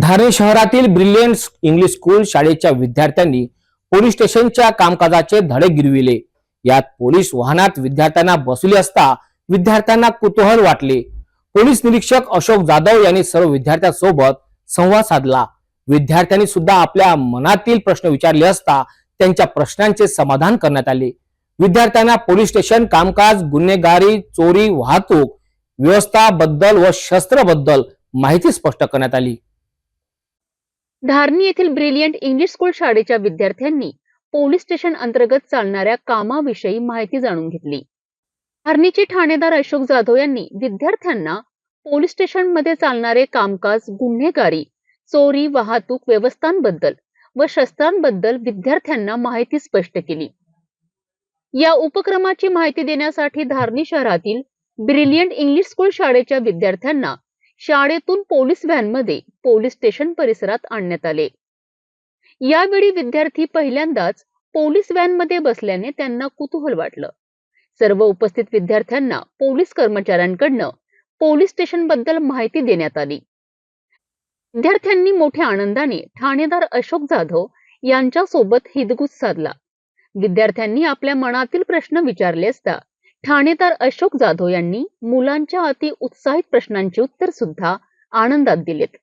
धारे शहरातील brilliant English school शाळेच्या विद्यार्थ्यांनी पोलीस स्टेशनच्या कामकाजाचे धडे गिरविले. यात पोलीस वाहनात विद्यार्थ्यांना बसवले असता विद्यार्थ्यांना कुतूहल वाटले. पोलीस निरीक्षक अशोक जाधव यांनी सर्व विद्यार्थ्यांसोबत संवाद साधला. विद्यार्थ्यांनी सुद्धा आपल्या मनातील प्रश्न विचारले असता त्यांच्या प्रश्नांचे समाधान करण्यात आले. विद्यार्थ्यांना पोलीस स्टेशन कामकाज गुन्हेगारी चोरी वाहतूक व्यवस्थाबद्दल व शस्त्राबद्दल माहिती स्पष्ट करण्यात आली. धारणी येथील ब्रिलियंट इंग्लिश स्कूल शाळेच्या विद्यार्थ्यांनी पोलीस स्टेशन अंतर्गत चालणाऱ्या कामाविषयी माहिती जाणून घेतली. धारणीचे ठाणेदार अशोक जाधव यांनी विद्यार्थ्यांना पोलीस स्टेशनमध्ये चालणारे कामकाज गुन्हेगारी चोरी वाहतूक व्यवस्थांबद्दल व शस्त्रांबद्दल विद्यार्थ्यांना माहिती स्पष्ट केली. या उपक्रमाची माहिती देण्यासाठी धारणी शहरातील ब्रिलियंट इंग्लिश स्कूल शाळेच्या विद्यार्थ्यांना शाळेतून पोलीस व्हॅनमध्ये पोलीस स्टेशन परिसरात आणण्यात आले. यावेळी विद्यार्थी पहिल्यांदाच पोलीस व्हॅनमध्ये बसल्याने त्यांना कुतूहल वाटलं. सर्व उपस्थित विद्यार्थ्यांना पोलीस कर्मचाऱ्यांकडनं पोलीस स्टेशनबद्दल माहिती देण्यात आली. विद्यार्थ्यांनी मोठ्या आनंदाने ठाणेदार अशोक जाधव यांच्या सोबत हितगुज साधला. विद्यार्थ्यांनी आपल्या मनातील प्रश्न विचारले असता ठाणेदार अशोक जाधव यांनी मुलांच्या अति उत्साहित प्रश्नांची उत्तर सुद्धा आनंदात दिलेत.